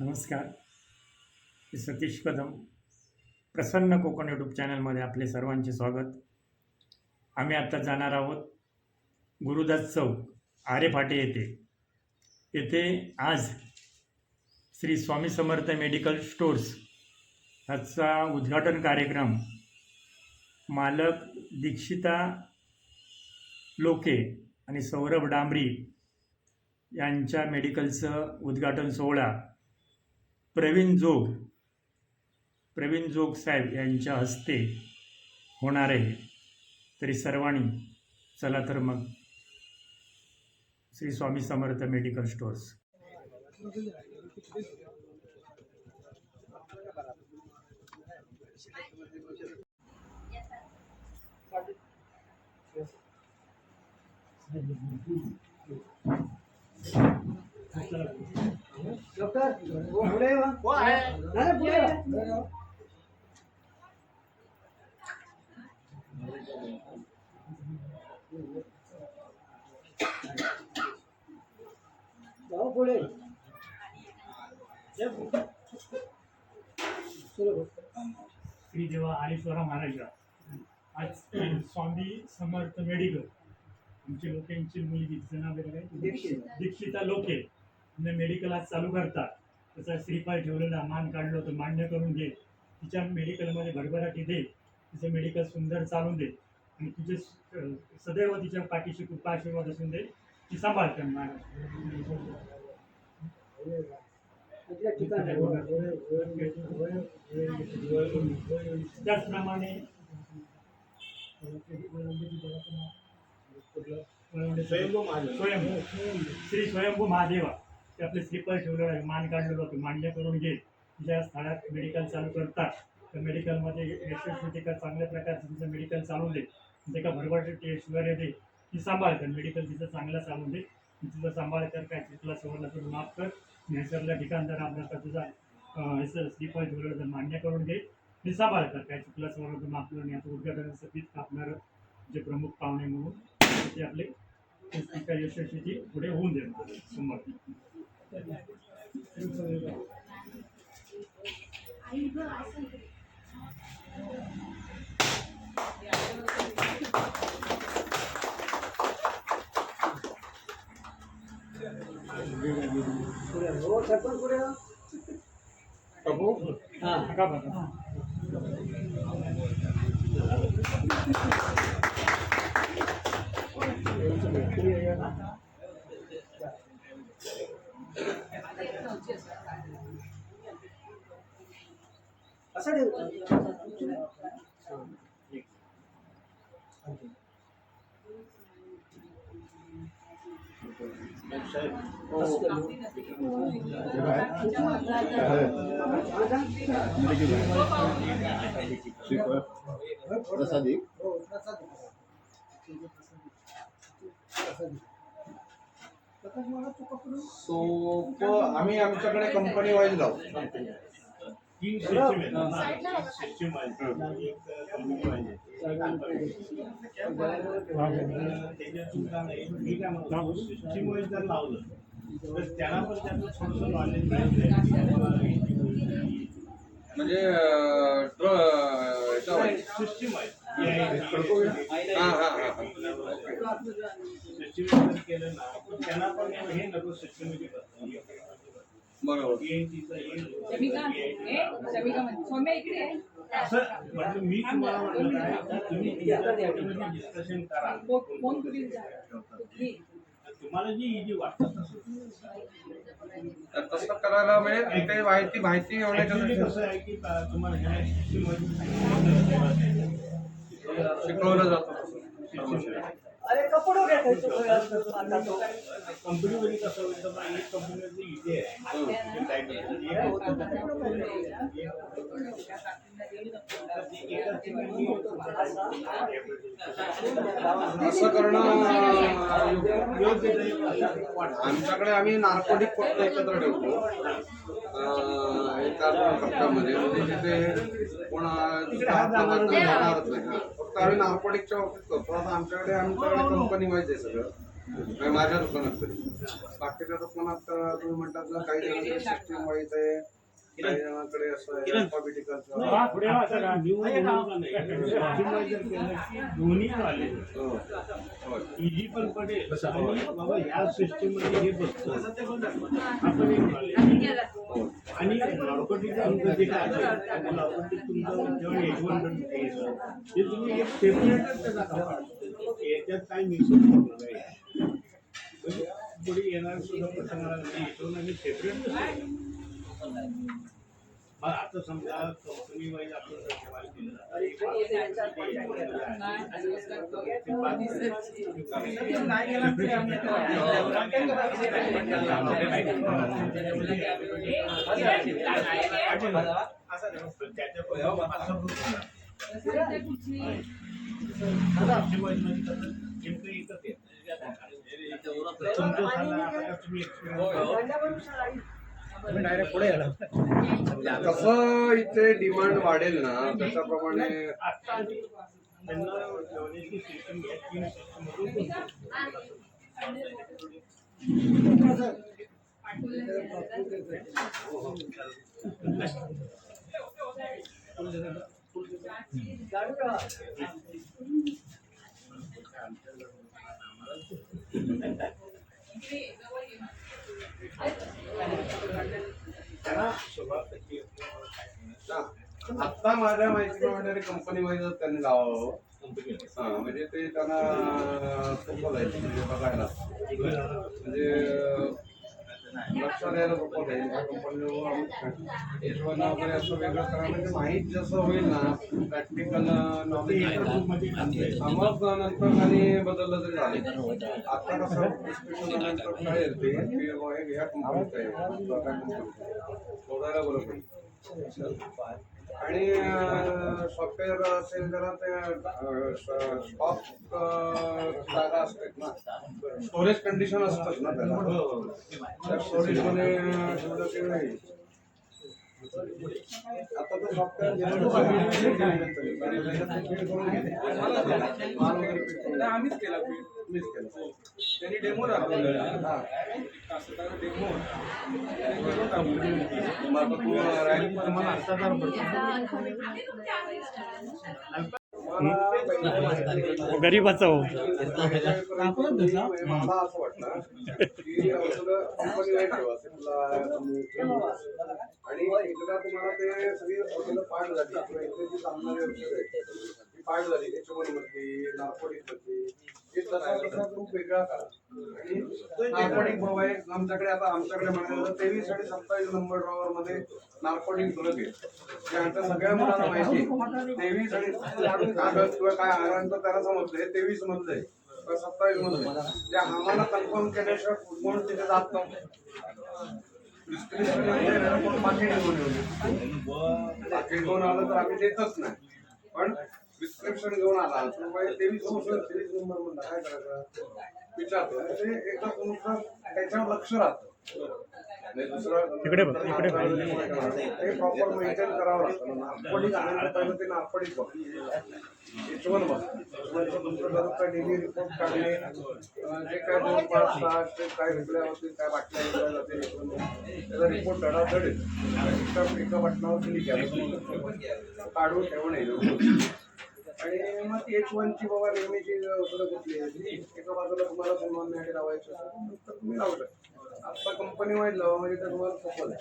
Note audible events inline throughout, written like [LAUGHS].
नमस्कार. मी सतीश कदम. प्रसन्न कोकण यूट्यूब चॅनलमध्ये आपले सर्वांचे स्वागत. आम्ही आता जाणार आहोत गुरुदास चौक आरे फाटे येथे. येथे आज श्री स्वामी समर्थ मेडिकल स्टोर्स ह्याचा उद्घाटन कार्यक्रम मालक दीक्षिता लोके आणि सौरभ डांबरी यांच्या मेडिकलचं उद्घाटन सोहळा प्रवीण जोग प्रवीण जोग साहेब यांच्या हस्ते होणार आहे. तरी सर्वांनी चला तर मग. Shri Swami Samarth medical stores doctor पुढे वा. नाही, पुढे वा. जाऊ पुढे सुरू. श्री देवा हरीश्वरा महाराजा आज स्वामी समर्थ मेडिकल आमची लोकांची मुलगी तिचं नाव काय दीक्षित. दीक्षिता लोके तिने मेडिकल आज चालू करतात त्याचा श्रीपाय ठेवलेला मान काढलं होतं मान्य करून घे. तिच्या मेडिकलमध्ये भरभराटी दे तिचं मेडिकल सुंदर चालून दे. आणि तुझे सदैव तिच्या पाठीशी कृपा आशीर्वाद असून दे. ती सांभाळते महाराज त्याचप्रमाणे स्वयंभू श्री स्वयंभू महादेवा. ते आपले स्लीपर ठेवलेलं आहे मान काढलेलं होतं मान्य करून घे ज्या स्थळात मेडिकल चालू करतात तर मेडिकलमध्ये यशस्वी का चांगल्या प्रकारचं तिचं मेडिकल चालू दे. ते का भरभर वगैरे दे ती सांभाळतात मेडिकल तिचं चांगलं चालू दे तिचं सांभाळ कर. काय चुकला सवरला तर माफ कर. निसर्गला ठिकाणदार आपला तुझा असं स्लीपर ठेवलेलं तर मान्य करून घे ते सांभाळ कर. काय चुकला सवरला तर माफ करून याचं उद्घाटनाचं पीठ कापणारं जे प्रमुख पाहुणे म्हणून ते आपले त्या यशस्वीची पुढे होऊन देणार समोर पुढे हो सरपंच पुढे वा. हा का बघा असं ठेव प्रसादी सोप आम्ही आमच्याकडे कंपनी वाईज लावू तीन सिस्टीम सिस्टीम आहे कंपनी पाहिजे सिस्टीम वाईज जर लावलं तर त्याला पण त्याचं थोडंसं नॉलेज म्हणजे अं, ड्र- याच्या वाईज. सिस्टीम आहे हा हा हा हा. सिस्टीम जर केलं ना तर त्यांना पण हे नको सिस्टीम बरोबर. असं म्हटलं मी तुम्हाला म्हटलं तुम्ही डिस्कशन करा तर तसं करायला म्हणजे काही माहिती माहिती शिकवलं जातं. अरे कपडे कसं होतं एक इथे आहे. असं करणं. आमच्याकडे आम्ही नार्कोटिक फक्त एकत्र ठेवतो. अं, एका कप्प्यामध्ये. म्हणजे तिथे कोण नाही. फक्त आम्ही नार्कोटिकच्या बाबतीत करतो. आता आमच्याकडे कंपनी वाईज आहे सगळं. म्हणजे माझ्या दुकानात तरी. बाकीच्या दुकानात तर तुम्ही म्हणतात ना काही जणांकडे सिस्टीम वाईज आहे काही जणांकडे असं आहे alphabetical हा, दोन्ही आले. हो. हो. इजी पण पडेल. बाबा या सिस्टीममध्ये हे बसतो आपण एक knowledge. हो. आणि नॉर्कोटिक तुमचं जे काय असेल नॉर्कोटिक तुमचं जेव्हा एट वन ते तुम्ही एक सेपरेटच त्याचा याच्यात काय मिक्स होणार नाही म्हणजे पुढे येणार सुद्धा प्रसंगाला वन आणि सेपरेट आता समजा कंपनी वाईज आपण जर ठेवायला गेलं पुढे कसं इथे डिमांड वाढेल ना त्याच्याप्रमाणे आता माझ्या माहिती सिस्टम माझ्या कंपनी वाईज त्यांनी लावावं हो. हा. म्हणजे ते त्यांना सोपं जाईल म्हणजे बघायला. म्हणजे लक्ष द्यायला सोपं जाईल वगैरे असं वेगळं करा म्हणजे माहीत जसं होईल ना प्रॅक्टिकल नॉलेज मग नंतर आणि बदललं तरी चालेल आता कसं discussion नंतर कळेल ते ह्या कंपनीचं आहे शोधायला आणि सॉफ्टवेअर असेल जरा ते स्टॉक जागा असतात ना. स्टोरेज कंडिशन असतात ना त्याला. त्या स्टोरेजमध्ये ठेवलं की नाही. आता तर सॉफ्टवेअर आम्हीच केला मीच केला. त्यांनी डेमो दाखवलेला डेमो तुम्हाला गरीबाचा हो. मला असं वाटतं आणि एकदा तुम्हाला ते सगळी औषधं पाठ झाली किंवा इथे जी चालणारी औषधं आहेत ती पाठ झाली त्याच्यामध्ये नार्कोटिक मधली तसा तसा ग्रुप वेगळा करा नार्कोटिक आहे आमच्याकडे आता आमच्याकडे म्हणायला तेवीस आणि सत्तावीस नंबर ड्रॉवर मध्ये नार्कोटिक ड्रग आहे. म्हणजे ते आमच्या सगळ्या मुलांना माहिती तेवीस आणि कागद किंवा काय आरांचं त्याला समजलंय तेवीस मधलंय किंवा सत्तावीस मधलं आहे म्हणजे त्या आम्हाला कन्फर्म केल्याशिवाय कोण तिथे जात नव्हतं. म्हणजे पाकिट घेऊन येऊन पाकिट घेऊन आलं तर आम्ही देतच नाही. पण प्रिस्क्रिप्शन घेऊन आला. तर मग तेवीस औषध तेवीस नंबर म्हणला. काय करायचं? विचारतो. ते एकदा तुमचं त्याच्यावर लक्ष राहतं. बघ. ते प्रॉपर मेंटेन करावं लागतं. ते बघ. H1 बघ. H1 तुमचं दररोजचा डेली रिपोर्ट काढणे अं, जे काय दोन पाच ते काय विकल्या होतील काय बाटल्या विकल्या जातील H1 मध्ये, त्याचा रिपोर्ट धडाधड. एका एका आहे काढून ठेवणे. आणि मग ती वन वनची बाबा नेहमीची औषधं कुठली आहे म्हणजे एका बाजूला तुम्हाला सन्मान लावायचं असेल तर तुम्ही लावलं आता कंपनी वाईज लावा म्हणजे तर तुम्हाला सोपं आहे.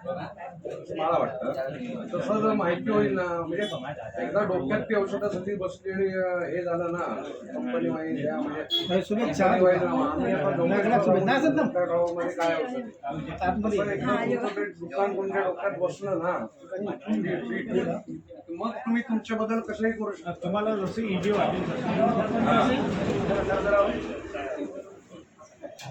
मला वाटतं. तसं जर माहिती होईल ना म्हणजे एकदा डोक्यात ती औषधासाठी बसली आणि अं, हे झालं ना कंपनी वाईज या म्हणजे शुभेच्छा. गावामध्ये काय ते दुकान तुमच्या डोक्यात बसलं ना मग तुम्ही तुमच्या बद्दल कसंही करू शकता. तुम्हाला जसं इजी वाटेल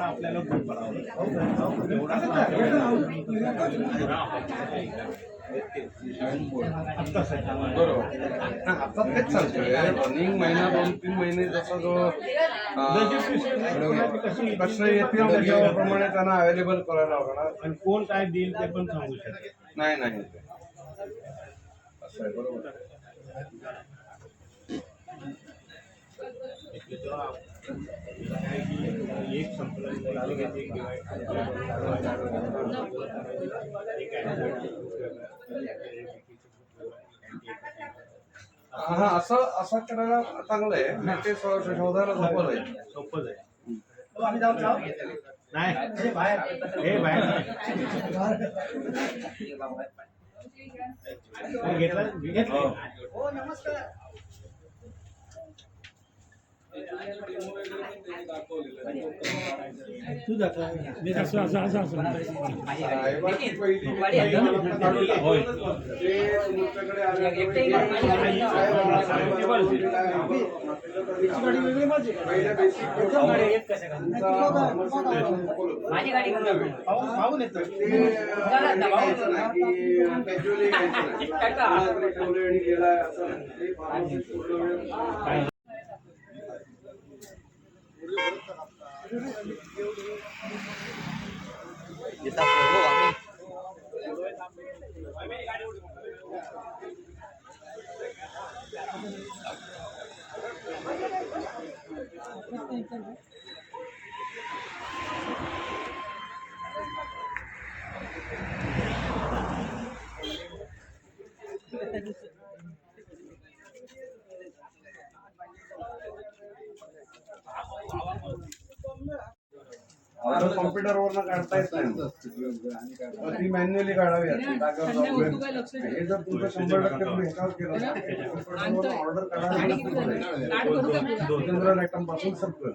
आपल्याला खूप करावं रनिंग महिना दोन तीन महिने जसा जो कसं येतील त्याच्याप्रमाणे त्यांना अवेलेबल करायला लागणार आणि कोण काय देईल ते पण सांगू शकत नाही नाही. आहे बरोबर एक हा असं असं करायला चांगलं आहे. ते शोधायला सोपं आहे सोपंच आहे नाही. हे बाहेर. [LAUGHS] घेतला? घेतला? तू जातो मी असं असं असं असं होय. तुमच्याकडे माझी गाडी पाहून येतो ते की casually घ्यायचं नाही. कोणाकडे ठेवलंय आणि गेलाय असं नाही. ते पाहून कॉम्प्युटर वरनं काढता येत नाही. ती मॅन्युअली काढावी. हे जर तुमचं शंभर टक्के तुम्ही ह्याच्यावर केलं ऑर्डर काढायला जनरल आयटमपासून सगळं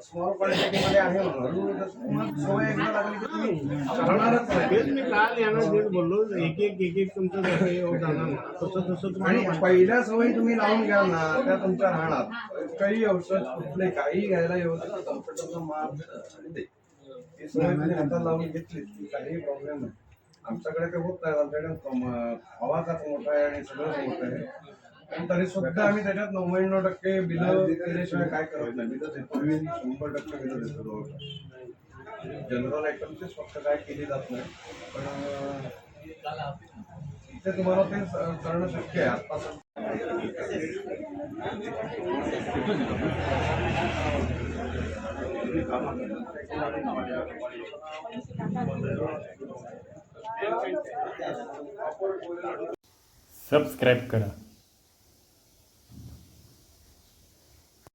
स्मॉल क्वांटिटी मध्ये आहे म्हणून. जर तुम्हाला सवय एकदा लागली की तुम्ही करणारच नाही. तेच मी काल यांना तेच बोललो एक एक एक एक तुमचं जसं हे होत जाणार ना, तसं तसं आणि तुम्हाला पहिल्या सवयी तुम्ही लावून घ्या ना त्या तुमच्या राहणार. काही औषध कुठले काही घ्यायला व्यवस्थित कॉम्प्युटरचा मार्ग आणि ते. ही सवय तुम्ही हातात लावून घेतली की काही प्रॉब्लेम नाही. आमच्याकडे ते होत नाही आमच्याकडे कम- आवाजाच मोठा आहे आणि सगळंच मोठं आहे. पण तरी सुद्धा आम्ही त्याच्यात नव्याण्णव टक्के बिलं केल्याशिवाय काय करत नाही. बिलं देतो मी शंभर टक्के बिलं देतो जनरल आयटमचीच फक्त काय केली जात नाही. पण इथे तुम्हाला ते करणं शक्य आहे. आत्ताच सबस्क्राईब करा.